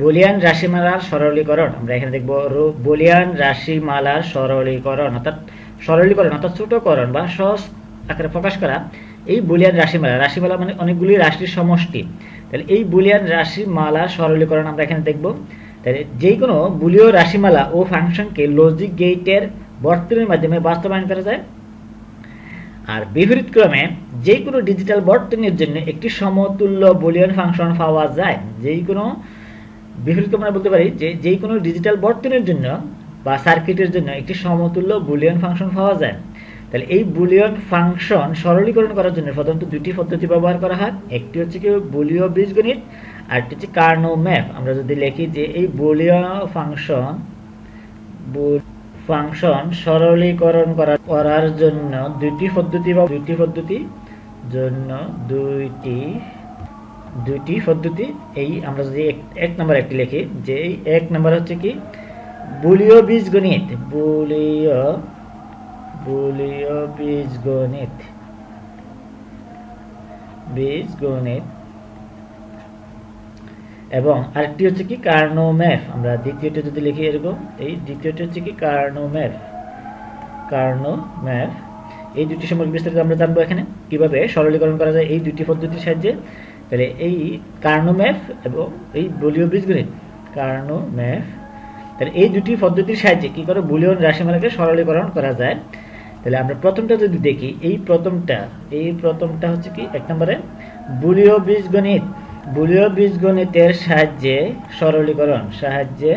Boolean রাশিমালার সরলীকরণ। আমরা এখানে দেখব বুলিয়ান রাশিমালার সরলীকরণ, অর্থাৎ সরলীকরণ, অর্থাৎ ছোটকরণ বা সহজ আকারে প্রকাশ করা এই বুলিয়ান রাশিমালা। রাশিমালা মানে অনেকগুলি রাশির সমষ্টি। তাহলে এই বুলিয়ান রাশিমালার সরলীকরণ আমরা এখানে দেখব। তাহলে যে কোনো বুলীয় রাশিমালা ও ফাংশনকে লজিক গেটের বর্তনের মাধ্যমে বাস্তবায়ন করা যায়। আর বিপরীত ক্রমে যে কোনো ডিজিটাল বর্তনের জন্য একটি সমতুল্য বুলিয়ান ফাংশন পাওয়া যায়। যেই কোনো বিপরীত আমরা বলতে পারি যে যেই কোনো ডিজিটাল বর্তনের জন্য বা সার্কিটের জন্য একটি সমতুল্য বুলিয়ান ফাংশন পাওয়া যায়। তাহলে এই বুলিয়ন ফাংশন সরলীকরণ করার জন্য প্রধানত দুটি পদ্ধতি ব্যবহার করা হয়। একটি হচ্ছে কি বুলীয় বীজগণিত আর একটি হচ্ছে কার্নো ম্যাপ। আমরা যদি লিখি যে এই বুলীয় ফাংশন ফাংশন সরলীকরণ করা, করার জন্য দুটি পদ্ধতি বা দুইটি পদ্ধতি জন্য দুইটি দুইটি পদ্ধতি, এই আমরা যদি এক- নম্বর একটি লিখি, যে এই এক নম্বর হচ্ছে কি? বুলীয় বীজগণিত বুলীয় বুলীয় বীজগণিত বীজগণিত। এবং আরেকটি হচ্ছে কি? কার্নোম্যাফ, আমরা দ্বিতীয়টি যদি লিখি এরকম, এই দ্বিতীয়টি হচ্ছে কি? কার্নোম্যাফ কার্নোম্যাফ। এই দুটি সম্পর্কে বিস্তারিত আমরা জানব এখানে। কীভাবে সরলীকরণ করা যায় এই দুটি পদ্ধতির সাহায্যে? তাহলে এই কার্নোম্যাফ এবং এই বলীয় বীজগণিত, কার্নোম্যাফ, তাহলে এই দুটি পদ্ধতির সাহায্যে কি করে বুলিয়ন রাশিমালাকে সরলীকরণ করা যায়? তাহলে আমরা প্রথমটা যদি দেখি, এই প্রথমটা এই প্রথমটা হচ্ছে কি? এক নম্বরে, বুলীয় বীজগণিত। বুলীয় বীজগণিতের সাহায্যে সরলীকরণ, সাহায্যে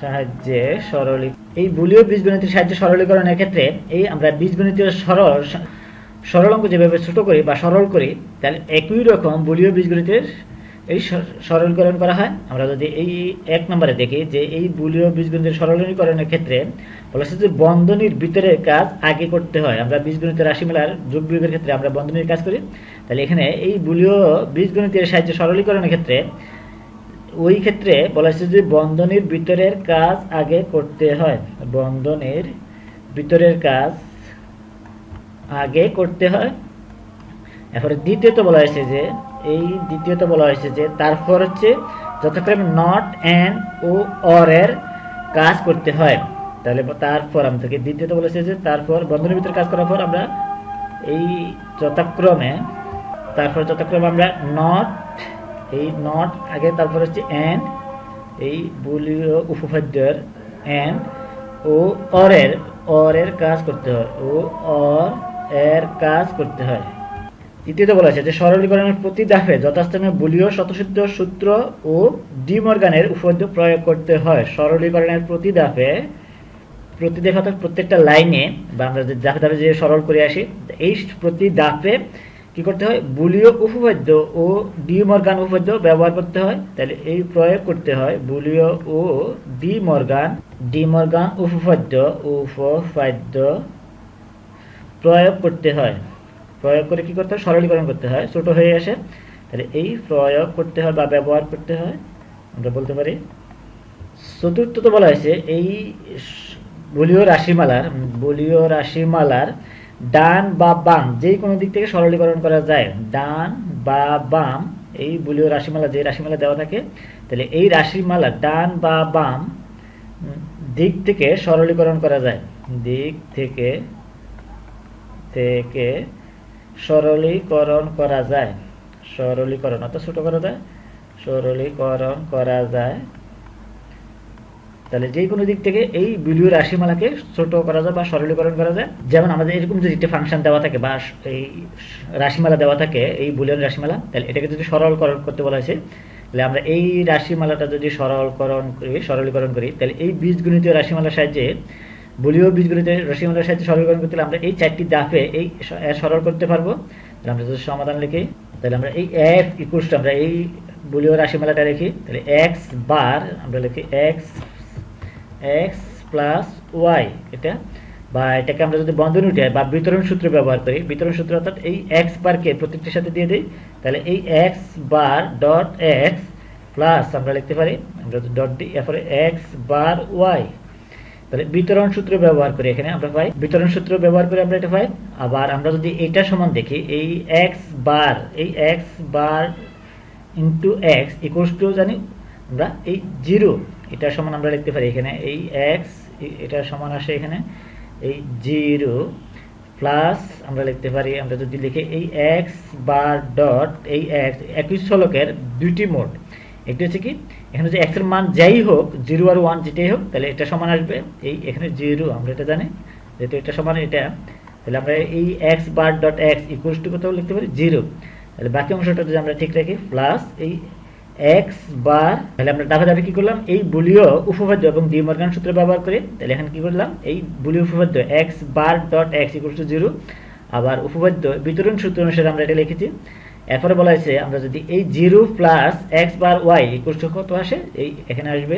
সাহায্যে সরলী, এই বুলীয় বীজগণিতের সাহায্যে সরলীকরণের ক্ষেত্রে এই আমরা বীজগণিতের সরল সরল অঙ্ক যেভাবে ছোট করি বা সরল করি, তাহলে একই রকম বুলীয় বীজগণিতের এই সরলীকরণ করা হয়। আমরা যদি এই এক নম্বরে দেখি যে এই বুলীয় বীজগণিতের সরলীকরণের ক্ষেত্রে বলা হচ্ছে যে বন্ধনীর ভিতরের কাজ আগে করতে হয়। আমরা বীজগণিতের রাশিমালার যোগ বিয়োগের ক্ষেত্রে আমরা বন্ধনীর কাজ করি। তাহলে এখানে এই বুলীয় বীজগণিতের সাহায্যে সরলীকরণের ক্ষেত্রে ওই ক্ষেত্রে বলা হচ্ছে যে বন্ধনীর ভিতরের কাজ আগে করতে হয়। বন্ধনীর ভিতরের কাজ আগে করতে হয়। এরপরে দ্বিতীয়ত বলা হয়েছে যে, এই দ্বিতীয়ত বলা হয়েছে যে, তারপর হচ্ছে যথাক্রমে নট অ্যান্ড ও অর এর কাজ করতে হয়। তাহলে তারপর আমাদেরকে দ্বিতীয়ত বলেছে যে, তারপর বন্ধনের ভিতরে কাজ করার পর আমরা এই যথাক্রমে, তারপর যথাক্রমে আমরা নট এই নট আগে তারপর হচ্ছে অ্যান্ড এই বুলীয় উপপাদ্যের অ্যান্ড ও অরের অরের কাজ করতে হয়। ও অর এর কাজ করতে হয়। তৃতীয়ত বলা আছে যে, সরলীকরণের প্রতি ধাপে যথাস্থানে বুলীয় শতসিদ্ধ সূত্র ও ডিমর্গানের উপপাদ্য প্রয়োগ করতে হয়। সরলীকরণের প্রতি ধাপে প্রতি ধাপে অর্থাৎ প্রত্যেকটা লাইনে, বা আমরা ধাপে ধাপে যে সরল করে আসি, এই প্রতি ধাপে কি করতে হয়? বুলীয় উপপাদ্য ও ডিমর্গান উপপাদ্য ব্যবহার করতে হয়। তাহলে এই প্রয়োগ করতে হয় বুলীয় ও ডিমর্গান ডিমর্গান উপপাদ্য উপপাদ্য প্রয়োগ করতে হয়। প্রয়োগ করে কি করতে হয়? সরলীকরণ করতে হয়। ছোট হয়ে আসে। তাহলে এই প্রয়োগ করতে হয় বা ব্যবহার করতে হয়, আমরা বলতে পারি। চতুর্থত বলা হয়েছে, এই বলীয় রাশিমালার বলীয় রাশিমালার ডান বা বাম, যে কোনো দিক থেকে সরলীকরণ করা যায়। ডান বা বাম, এই বলীয় রাশিমালা, যে রাশিমালা দেওয়া থাকে, তাহলে এই রাশিমালা ডান বা বাম দিক থেকে সরলীকরণ করা যায়। দিক থেকে থেকে সরলীকরণ করা যায়। সরলীকরণ, অর্থাৎ ছোট করা যায়। সরলীকরণ করা যায়। তাহলে যে কোনো দিক থেকে এই বিলীয় রাশিমালাকে ছোট করা যায় বা সরলীকরণ করা যায়। যেমন আমাদের এরকম যদি একটা ফাংশন দেওয়া থাকে বা এই রাশিমালা দেওয়া থাকে, এই বুলিয়ন রাশিমালা, তাহলে এটাকে যদি সরলকরণ করতে বলা হয়েছে, তাহলে আমরা এই রাশিমালাটা যদি সরলকরণ করি, সরলীকরণ করি, তাহলে এই বীজগণিতীয় রাশিমালার সাহায্যে বুলীয় বীজগণিতের রাশিমালার সাহায্যে সরলীকরণ করতে আমরা এই চারটি দাফে এই সরল করতে পারব। তাহলে আমরা যদি সমাধান লিখি। তাহলে আমরা এই এফ ইকুয়ালস আমরা এই বুলীয় রাশিমালাটা লিখি। তাহলে এক্স বার, আমরা লিখি এক্স এক্স প্লাস ওয়াই এটা। বা এটাকে আমরা যদি বন্ধনী উঠে বা বিতরণ সূত্র ব্যবহার করি, বিতরণ সূত্র অর্থাৎ এই এক্স বারকে প্রত্যেকটির সাথে দিয়ে দিই, তাহলে এই x bar dot x plus আমরা লিখতে পারি, আমরা ডট দিই এরপরে এক্স বার ওয়াই তাহলে বিতরণ সূত্র ব্যবহার করি এখানে আমরা পাই। বিতরণ সূত্র ব্যবহার করে আমরা এটা পাই। আবার আমরা যদি এটা সমান দেখি, এই এক্স বার এই x bar into x equals to জানি, আমরা এই জিরো এটা সমান আমরা লিখতে পারি এখানে। এই এক্স এটা সমান আসে এখানে। এই জিরো প্লাস আমরা লিখতে পারি, আমরা যদি লিখি এই এক্স বার ডট এই এক্স একই চলকের দুইটি মোড একটি হচ্ছে কি? এখানে যে এক্সের মান যাই হোক জিরো আর ওয়ান যেটাই হোক, তাহলে এটা সমান আসবে। এই এখানে জিরো আমরা এটা জানি। যেহেতু এটা সমান, এটা, তাহলে আমরা এই x bar dot x equals to কোথাও লিখতে পারি? জিরো তাহলে বাকি অংশটা যদি আমরা ঠিক রাখি প্লাস এই এক্স বার তাহলে আমরা দাফে দাফে কি করলাম? এই বুলীয় উপপাদ্য এবং ডি মর্গান সূত্র ব্যবহার করে, তাহলে এখানে কি করলাম? এই বুলীয় উপপাদ্য x bar dot x equals to zero আবার উপপাদ্য বিতরণ সূত্র অনুসারে আমরা এটা লিখেছি। এরপরে বলা হয়েছে, আমরা যদি এই zero plus x bar y equals to কত আসে? এই এখানে আসবে।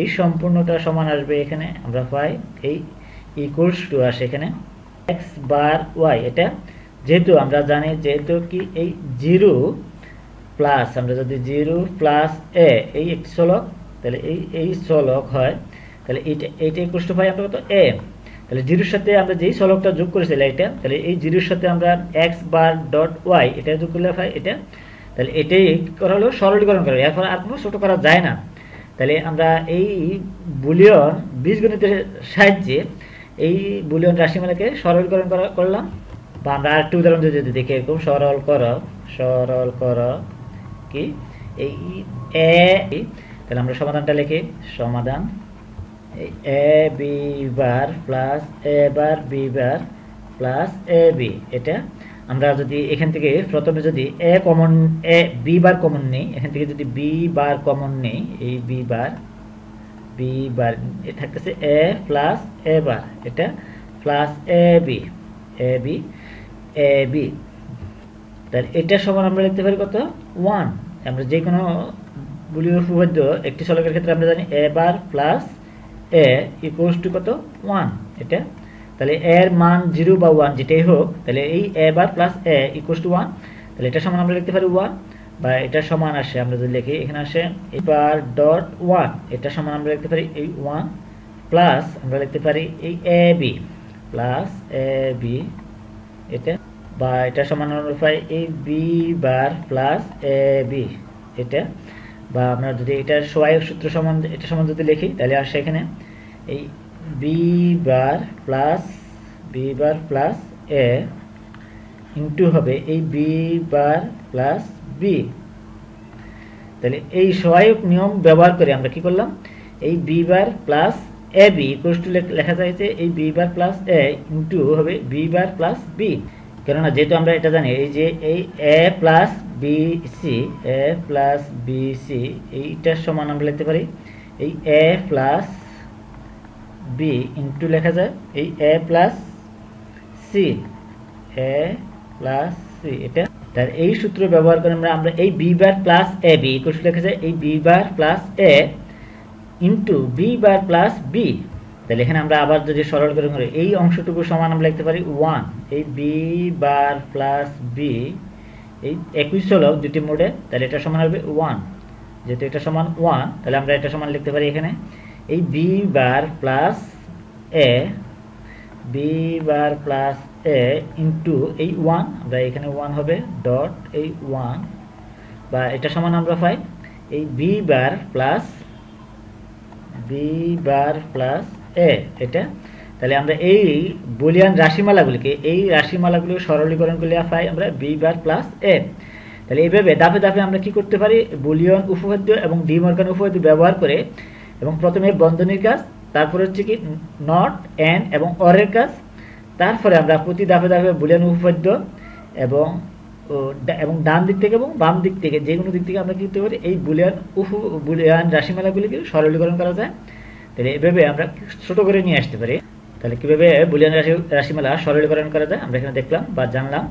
এই সম্পূর্ণটা সমান আসবে এখানে, আমরা পাই এই ইকুয়ালস টু আসে এখানে। এক্স বার ওয়াই, এটা যেহেতু আমরা জানি, যেহেতু কি এই জিরো প্লাস, আমরা যদি জিরো প্লাস এ, এই একটি চলক তাহলে এই এই চলক হয়, তাহলে এইটা এইটা ইকুয়ালস টু পাই আমরা কত এ। তাহলে জিরোর সাথে আমরা যেই চলকটা যোগ করেছিলাম এটা তাহলে এই জিরোর সাথে আমরা এক্স বার ডট ওয়াই এটা যোগ করলে পাই এটা, তাহলে এটাই করা হলো সরলীকরণ করা। এরপর আর কোনো ছোটো করা যায় না। তাহলে আমরা এই বুলিয়ন বীজগণিতের সাহায্যে এই বুলিয়ন রাশিমালাকে সরলীকরণ করা করলাম। বা আমরা আরেকটি উদাহরণ যদি দেখি, এরকম সরল কর সরল কর, কি? এই এ, তাহলে আমরা সমাধানটা লিখি, সমাধান A B bar plus A bar B bar plus A B এটা আমরা যদি এখান থেকে প্রথমে যদি A common A B bar common নেই, এখান থেকে যদি বি বার কমন নেই, এই বি বার বি বার এ থাকতেছে এ প্লাস এ বার এটা plus A B A B A B তাহলে এটা সমান আমরা লিখতে পারি কত? ওয়ান আমরা যে কোনো বুলিয় উপপাদ্য একটি চলকের ক্ষেত্রে আমরা জানি A bar plus A equals to কত? ওয়ান এটা? তাহলে এর মান জিরো বা ওয়ান যেটাই হোক, তাহলে এই A bar plus A equals to one তাহলে এটা সমান আমরা লিখতে পারি ওয়ান বা এটা সমান আসে, আমরা যদি লিখি, এখানে আসে, এবার ডট ওয়ান এটা সমান আমরা লিখতে পারি এই ওয়ান প্লাস আমরা লিখতে পারি এই A B plus A B এটা? বা এটা সমান আমরা পাই এই B bar plus A B এটা? বা আমরা যদি এটা সহায়ক সূত্র সমান এটা সমান যদি লিখি, তাহলে আসে এখানে, এই B bar plus B bar plus A into হবে এই বি বার প্লাস বি তাহলে এই সহায়ক নিয়ম ব্যবহার করে আমরা কি করলাম? এই B bar plus A B equals to লেখা যে এই B bar plus A into হবে বি বার প্লাস বি কেননা যেহেতু আমরা এটা জানি, এই যে এই A plus B C A plus B C এইটার সমান আমরা লিখতে পারি। এই এ প্লাস বি ইন্টু লেখা যায়। এই A plus C A plus C এটা। তার এই সূত্র ব্যবহার করে আমরা আমরা এই B bar plus A B equal লেখা যায়। এই B bar plus A into B bar plus B তাহলে এখানে আমরা আবার যদি সরল করি এই অংশটুকু সমান আমরা লিখতে পারি ওয়ান এই বি বার প্লাস বি এই একুশ চলক দুটি মোডে, তাহলে এটা সমান হবে ওয়ান যেহেতু এটা সমান ওয়ান তাহলে আমরা এটা সমান লিখতে পারি এখানে। এই B bar plus A B bar plus A into এই ওয়ান আমরা এখানে ওয়ান হবে ডট এই ওয়ান বা এটা সমান আমরা পাই। এই B bar plus B bar plus A এটা তাহলে আমরা এই বুলিয়ান রাশিমালাগুলিকে, এই রাশিমালাগুলি সরলীকরণ করলে পাই আমরা বি বার প্লাস এ তাহলে এইভাবে দাপে দাপে আমরা কি করতে পারি? বুলিয়ন উপপাদ্য এবং ডিমর্গান উপপাদ্য ব্যবহার করে এবং প্রথমে বন্ধনীর কাজ, তারপরে হচ্ছে কি নট এন এবং অরের কাজ। তারপরে আমরা প্রতি দাপে দাপে বুলিয়ান উপপাদ্য এবং এবং ডান দিক থেকে এবং বাম দিক থেকে যে কোনো দিক থেকে আমরা কি করতে পারি? এই বুলিয়ান উপ, বুলিয়ান রাশিমালাগুলিকে সরলীকরণ করা যায়। তাহলে এভাবে আমরা ছোট করে নিয়ে আসতে পারি। তাহলে কীভাবে বুলিয়ান রাশি রাশিমালা সরলীকরণ করা যায়? আমরা এখানে দেখলাম বা জানলাম।